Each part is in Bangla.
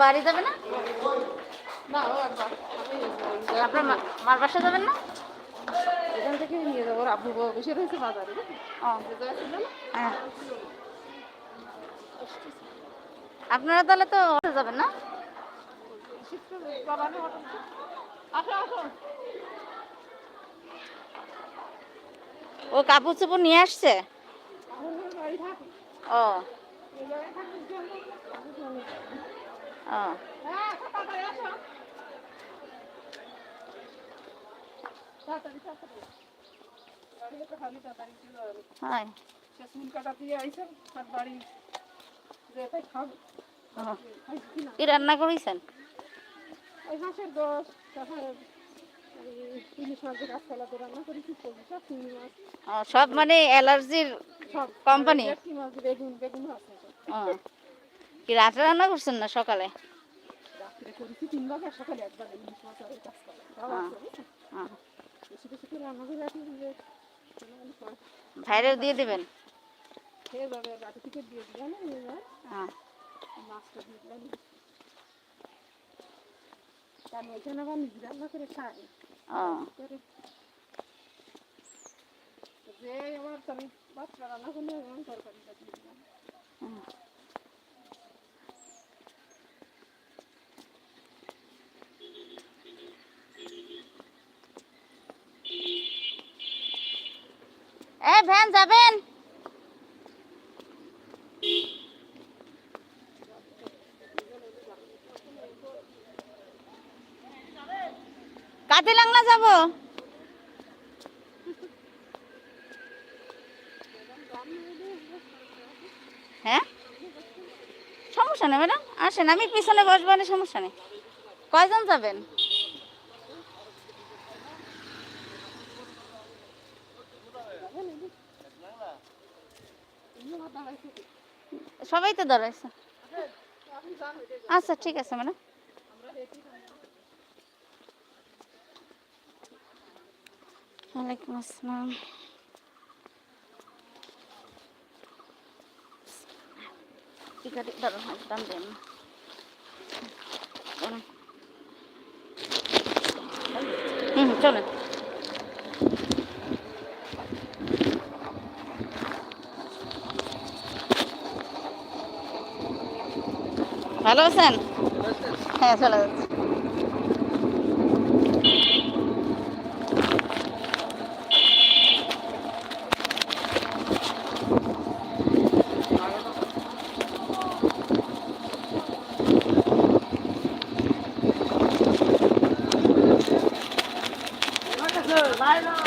বাড়ি যাবে না? আপনার মার বাসা যাবেন না? এখান থেকে নিয়ে যাব। ওর বসে রয়েছে বাজারে হ্যাঁ। আপনারা তাহলে তো অটোতে যাবেন না? ও কাপড় চোপড় নিয়ে আসছে? ও। হ্যাঁ। হয়। কি রান্না করেছেন? সব মানে অ্যালার্জির সব কোম্পানি? বেগুন বেগুন আছে। কি রাতে রান্না করছেন না সকালে? রাত্রে করেছি তিন ভাগে সকালে একবার ইলিশ মাছ আর ওই গাছপালা তাও হ্যাঁ। আছে, বুঝছেন? ও, বেশি বেশি করে রান্না করে রাখি যে কোনো ইলিশ মাছ ভাইরেও দিয়ে দিবেন খেয়ে যাবে রাতে থেকে দিয়ে দিলে না নিয়ে যায় ও, মাছটা দিয়ে দিলাম কারণ ওইখানে আবার নিজে রান্না করে খাই ও করে তো যে আমার আমি বাচ্চা রান্না করলে আমি তরকারিটা দিয়ে দিলাম এ ভ্যান যাবেন কাতে লাংলা যাব হ্যাঁ সমস্যা নেই আসেন আমি পিছনে বসবো না সমস্যা নেই। কয়জন যাবেন? সবাই তো দাঁড়াইছে। আচ্ছা ঠিক আছে, ম্যাডাম। ওয়ালাইকুম আসসালাম। ঠিক আছে, দাঁড়ান টান দেন না। দাঁড়ান। হুম চলেন। ভালো আছেন? হ্যাঁ চলে যাচ্ছে। আসসালামু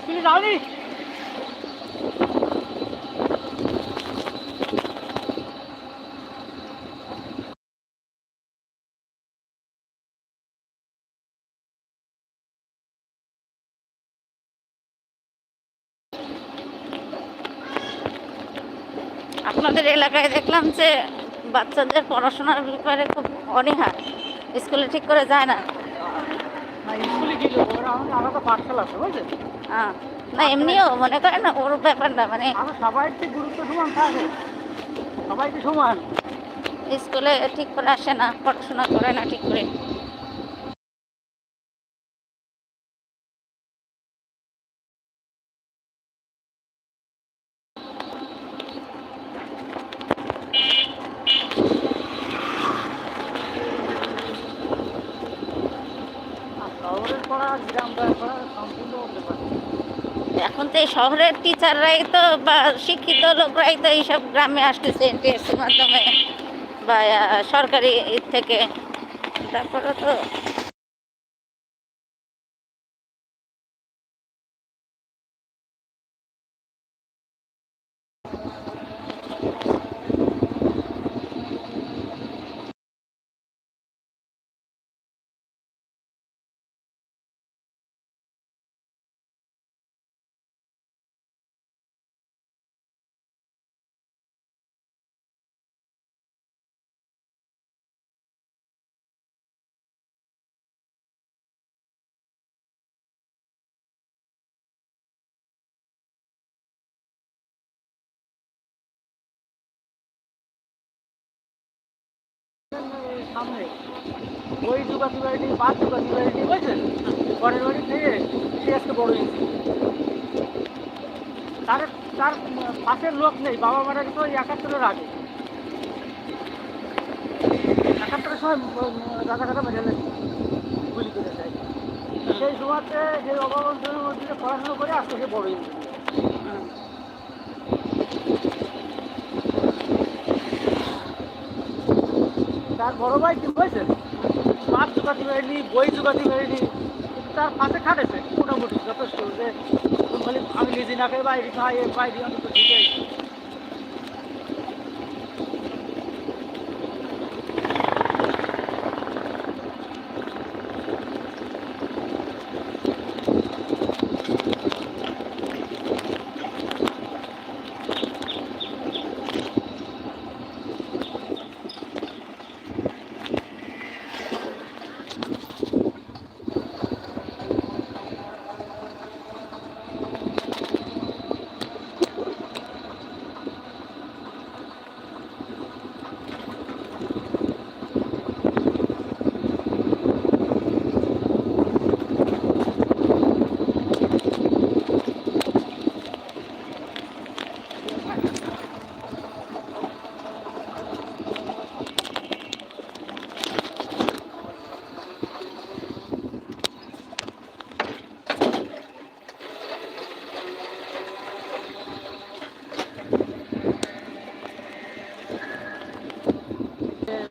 স্কুলে যাওনি? আপনাদের এলাকায় দেখলাম যে বাচ্চাদের পড়াশোনার ব্যাপারে খুব অনীহা। স্কুলে ঠিক করে যায় না। না হ্যাঁ না এমনিও মনে করেন না ওর ব্যাপারটা মানে সবাই গুরুত্ব সমান থাকে সবাই সমান। স্কুলে ঠিক করে আসে না পড়াশোনা করে না ঠিক করে আর শহরের পড়া গ্রাম পড়া সম্পূর্ণ ব্যাপার এখন তো এই শহরের টিচাররাই তো বা শিক্ষিত লোকরাই তো এইসব গ্রামে আসতেছে এনটিএসসির মাধ্যমে বা সরকারি থেকে। তারপরে তো সামনে ওই পাঁচ বাড়ি থেকে সে বড় হয়েছে তার তার পাশের লোক নেই বাবা মারা গেছে ওই একাত্তরের আগে একাত্তরের সময় রাজা কাটা মেরে গুলি করে দেয় সেই সময়তে যে মধ্যে পড়াশোনা করে আজকে সে বড় হয়েছে তার বড় ভাই কি হয়েছে? পাঠ জোগাতে পারেনি, বই জোগাতে পারেনি, তার পাশে খাটেছে, মোটামুটি যথেষ্ট যে, আমি নিজে না খেয়ে বাইরে খাই বাইরে অন্তত ঠিক আছে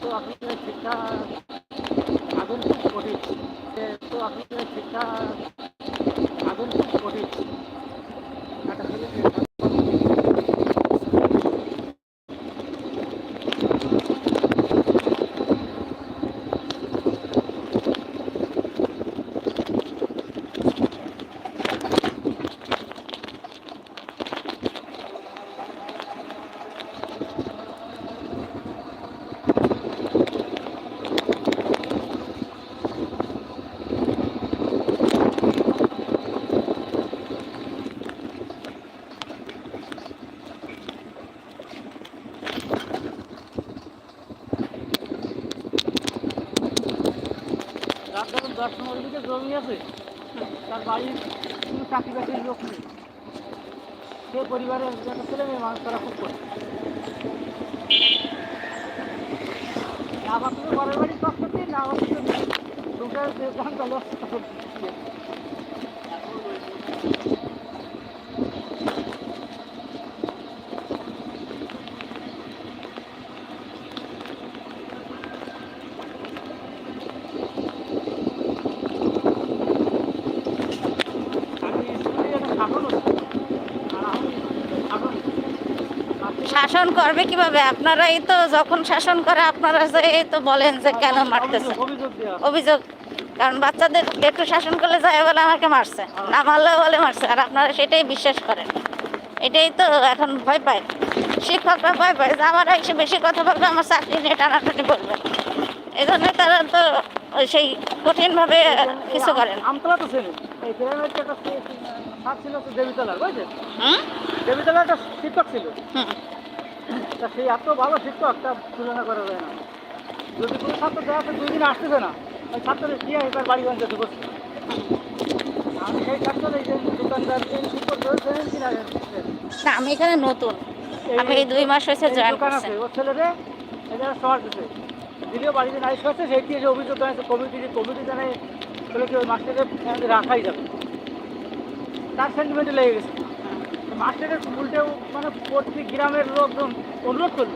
তো আসলে শিক্ষা আধুনিক কঠিন আসলে শিক্ষা আধুনিক কঠিন। একটা ছেলে জমি আছে তার বাড়ির কোনো চাকরি বাকরির লোক নেই। সে পরিবারের একটা ছেলে মেয়ে মানুষ তারা খুব করে। না তুমি ঘরের বাড়ি কষ্ট দিয়ে না তুমি দুটার যে শাসন করবে কীভাবে? আপনারাই তো যখন শাসন করে আপনারা যে এই তো বলেন যে কেন মারতেছে। অভিযোগ- কারণ বাচ্চাদের একটু শাসন করলে যায় বলে আমাকে মারছে। না মারলেও বলে মারছে। আর আপনারা সেটাই বিশ্বাস করেন। এটাই তো এখন ভয় পায়। শিক্ষকরা ভয় পায় যে আমার এসে বেশি কথা বলবে আমার চাকরি নিয়ে টানাটানি বলবে এই জন্য তারা তো সেই কঠিনভাবে কিছু করেন। আমতলা তো ছেলে দেবীতলার একটা শিক্ষক ছিল। হুম। তা সেই এত ভালো শিক্ষক তা তুলনা করা যায় না। যদি কোনো ছাত্র দেখা যাচ্ছে দুই দিন আসতেছে না ওই ছাত্রের কি এবার বাড়ি বান্ধতে বসছে আমি সেই ছাত্রের এই যে দোকানদার এই শিক্ষক ধরেছেন কিনা না আমি এখানে নতুন। আমি এই দুই মাস হয়েছে জয়েন করছি। ওর ছেলেরে এটা শহর দিতে দিলেও বাড়িতে নাইস হচ্ছে সেই দিয়ে যে অভিযোগ জানাচ্ছে কমিটি যে কমিটি জানায় বলে কি ওই মাস্টারকে রাখাই যাবে। তার সেন্টিমেন্টে লেগে গেছে। মাস্টারের উল্টেও মানে প্রত্যেক গ্রামের লোকজন অনুরোধ করল।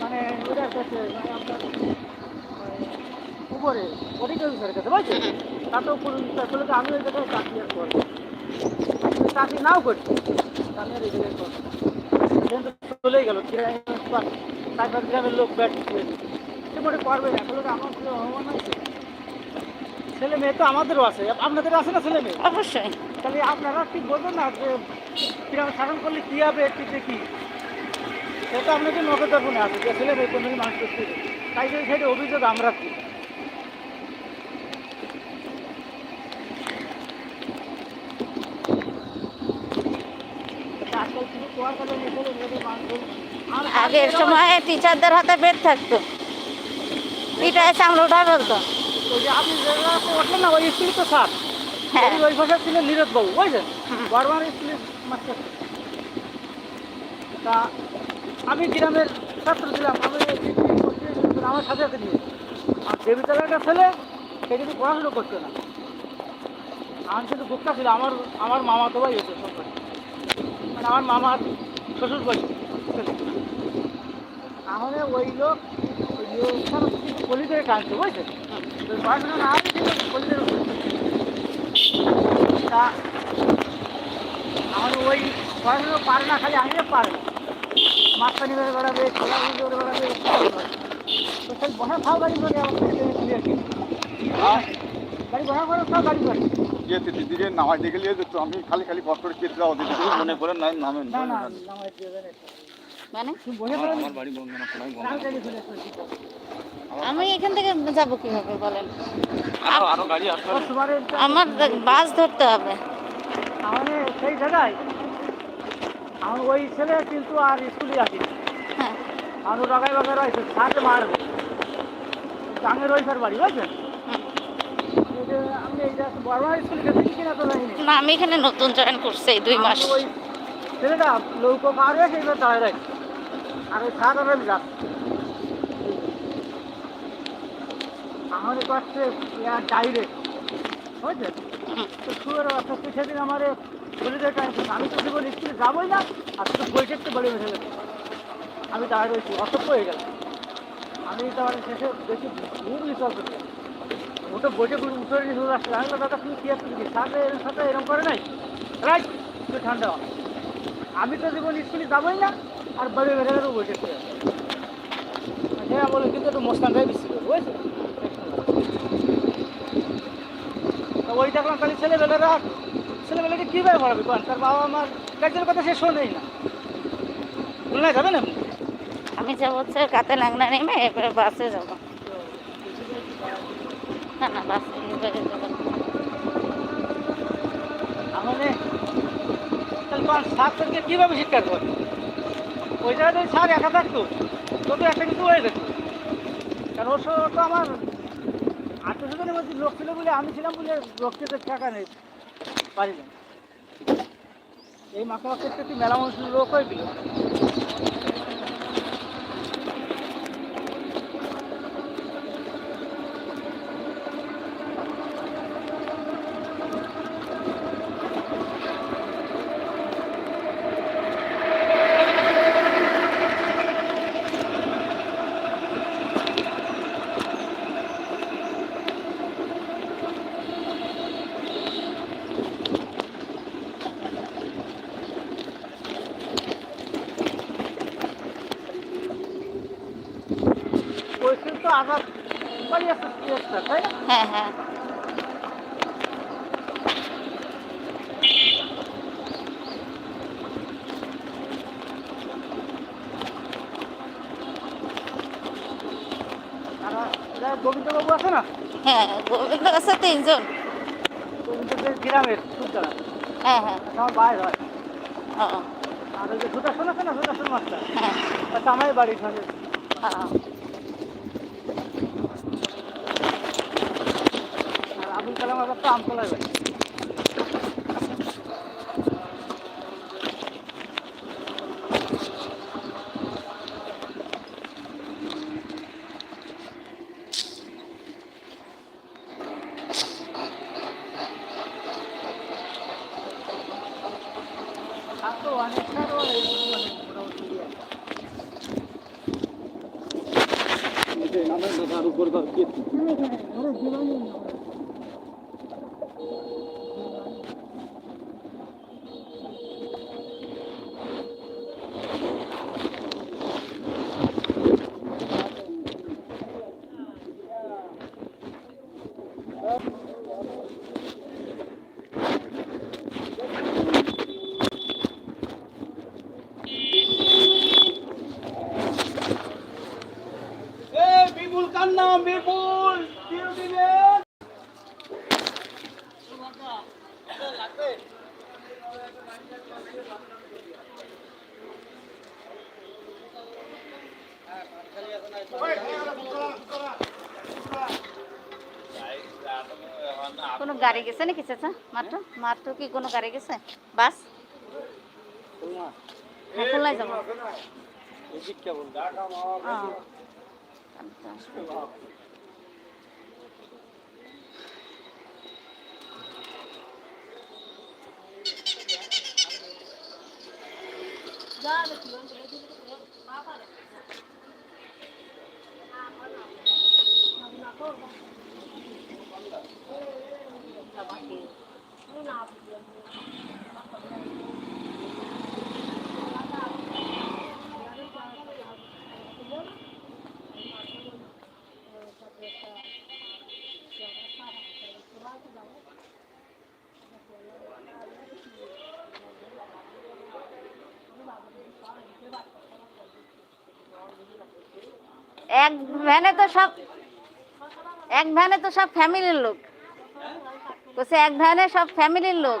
মানে ওটা কাছে মানে আপনার উপরে অধিকার অফিসারের কাছে, বুঝছেন? তাতেও আসলে তো আমি ওই জায়গায় চাকরি আর করব চাকরি নাও করছি। আমি আর করব চলেই গেল তারপর গ্রামের লোক ব্যাট সে মনে করবে না। আসলে তো আমার ছেলে অহমান আছে ছেলে মেয়ে তো আমাদেরও আছে। আপনাদের আছে না ছেলে মেয়ে? অবশ্যই। তাহলে আপনারা ঠিক বলবেন না যে কীরকম শাসন করলে কী হবে একটু দেখি সেটা আপনাদের নজর দর্পণে আছে যে ছেলে কোনোদিন মানুষ করতে। তাই জন্য সেটা অভিযোগ আমরা করি। আগের সময় টিচারদের হাতে বেদ থাকতো। এটা এসে আমরা উঠা বলতো আপনি ওঠেন না ওই স্কুলে তো স্যার। হ্যাঁ। ওই ভাষা ছিলেন নীরজ বাবু বুঝলেন। স্কুলের মাস্টার। তা আমি গ্রামের ছাত্র ছিলাম আমি আমার সাথে সাথে নিয়ে। আর দেবীতলাটা ছেলে সে কিন্তু পড়াশুনো করতো না। আমি কিন্তু গুপ্তা ছিল আমার আমার মামা তো ভাই হতো সব মানে আমার মামার শ্বশুর বাড়ি। তাহলে ওই লোক ওই লোক কলিদের টানছে বুঝছেন? পড়াশোনা না কলিদের তা আমার ওই পড়াশোনা পারে না খালি আগে পারে না মাস্তানি করে বেড়াবে করে বেড়াবে তো সেই বসা খাও গাড়ি করে আমার ক্লিয়ার গাড়ি বসা করে সব গাড়ি করে দিদিরে নামাজ দেখে নিয়ে আমি খালি খালি কষ্ট করে কেটে যাওয়া দিদি মনে করেন না নামেন না না? নামাজ দিয়ে মানে। আমি এখান থেকে যাব কীভাবে বলেন? আরও আরও আমার বাস ধরতে হবে। তাহলে সেই জায়গায় আমার ওই ছেলে কিন্তু আর স্কুলে আসি হ্যাঁ। আমি রগাই বাগাই রয়েছে সাথে মারবে। গাঙের ওই বাড়ি আমি তো না। আমি এখানে নতুন জয়েন করছি এই দুই মাস। ছেলেটা লৌকো পার হয়ে দাঁড়ায় রাখি আর ওই সাত আমি আমাদের কাছে ডাইরেক্ট হুম। তো শুয়ে রাস্তা তুই সেদিন আমার বলে দেয় আমি তো জীবন স্কুলে যাবোই না, আর তুই বই বলে বেঁধে আমি দাঁড়িয়ে রয়েছি, অসভ্য হয়ে গেল আমি তাহলে শেষে দেখি খুব করতে ওটা বইটা উঠে চলে আসছে। আমি দাদা তুমি কি আসতে সাথে সাথে এরকম করে নাই? রাইট তুই ঠান্ডা। আমি তো জীবন স্কুলে যাবোই না, আর বাড়ি বেড়ে গেলে বই দেখতে যাব হ্যাঁ বলে কিন্তু একটু মোস্তানটাই বেশি বুঝেছ? তা ওই দেখলাম তাহলে ছেলেবেলারা ছেলেবেলাকে কীভাবে পড়াবে কোন? তার বাবা আমার কাজের কথা সে শোনেই না। খুলনায় যাবেন আপনি আমি যাব হচ্ছে কাতে লাগনা নেমে এরপরে বাসে যাব। না না বাসে এবারে যাব। না। তাহলে তোমার ছাত্রকে কীভাবে শিক্ষা করবে ওই জায়গায় স্যার একা থাকতো তো তো একটা কিছু হয়ে যেত। কারণ ওর তো আমার স্বজনের মধ্যে লোক ছিল বলে আমি ছিলাম বলে লোককে টাকা নেই। পারি না এই মাথা একটি মেলা মানুষের লোক হয়েছিল আপনার বাড়ি আছে তাই না? হ্যাঁ হ্যাঁ। গোবিন্দবাবু আছে না? হ্যাঁ গোবিন্দ কাছে তিনজন। গোবিন্দ গ্রামের সুলতানা। হ্যাঁ হ্যাঁ। আমার বাইর হয়। আর ওই যে সুদর্শন আছে না সুদর্শন মাস্টার? হ্যাঁ। আমার বাড়ি থাকে ও কালাম আবার তো আমতলায় বাড়ি আর তো অনেকটারও এই মানে মোটামুটি ইয়ে আছে। বিপুল কান্না বিপুল দিবেন কোনো গাড়ি গেছে নাকি চাচা মাত্র মাত্র কি কোনো গাড়ি গেছে বাস হ্যাঁ খুলনায় যাব ও। আমি তো আসব। এক ভ্যানে তো সব এক ভ্যানে তো সব ফ্যামিলির লোক। বলছে এক ধরনের সব ফ্যামিলির লোক।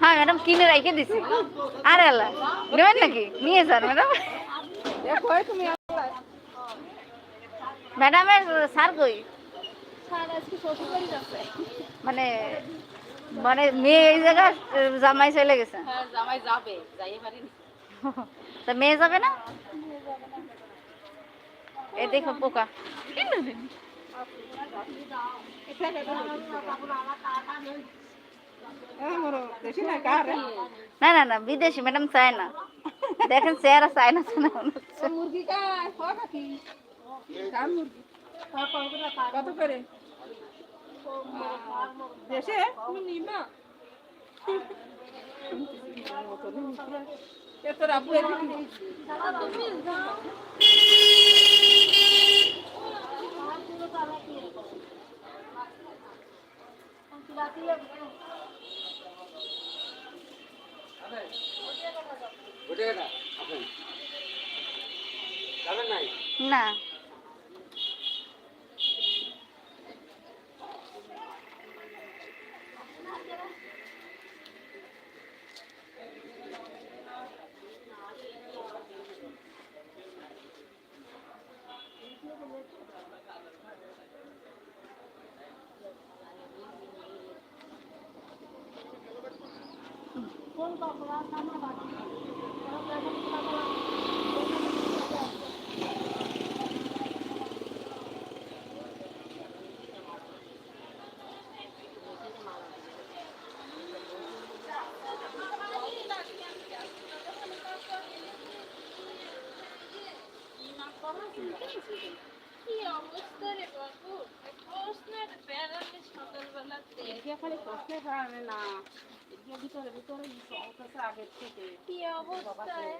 হ্যাঁ ম্যাডাম কিনে রেখে দিছি। আরে আল্লাহ নেবেন নাকি? নিয়ে যান ম্যাডাম। ম্যাডামের স্যার কই? মানে মানে মেয়ে এই জায়গায় জামাই চলে গেছে। হ্যাঁ জামাই যাবে তা মেয়ে যাবে না? এই দেখো পোকা। না না না, বিদেশি ম্যাডাম চায় না দেখেন চেহারা চায় না কত করে দেশে তোর আপু না। সকালবেলাতে। খালি প্রশ্নের কারণে না। ভিতরে ভিতরে আগের থেকে। কি অবস্থায়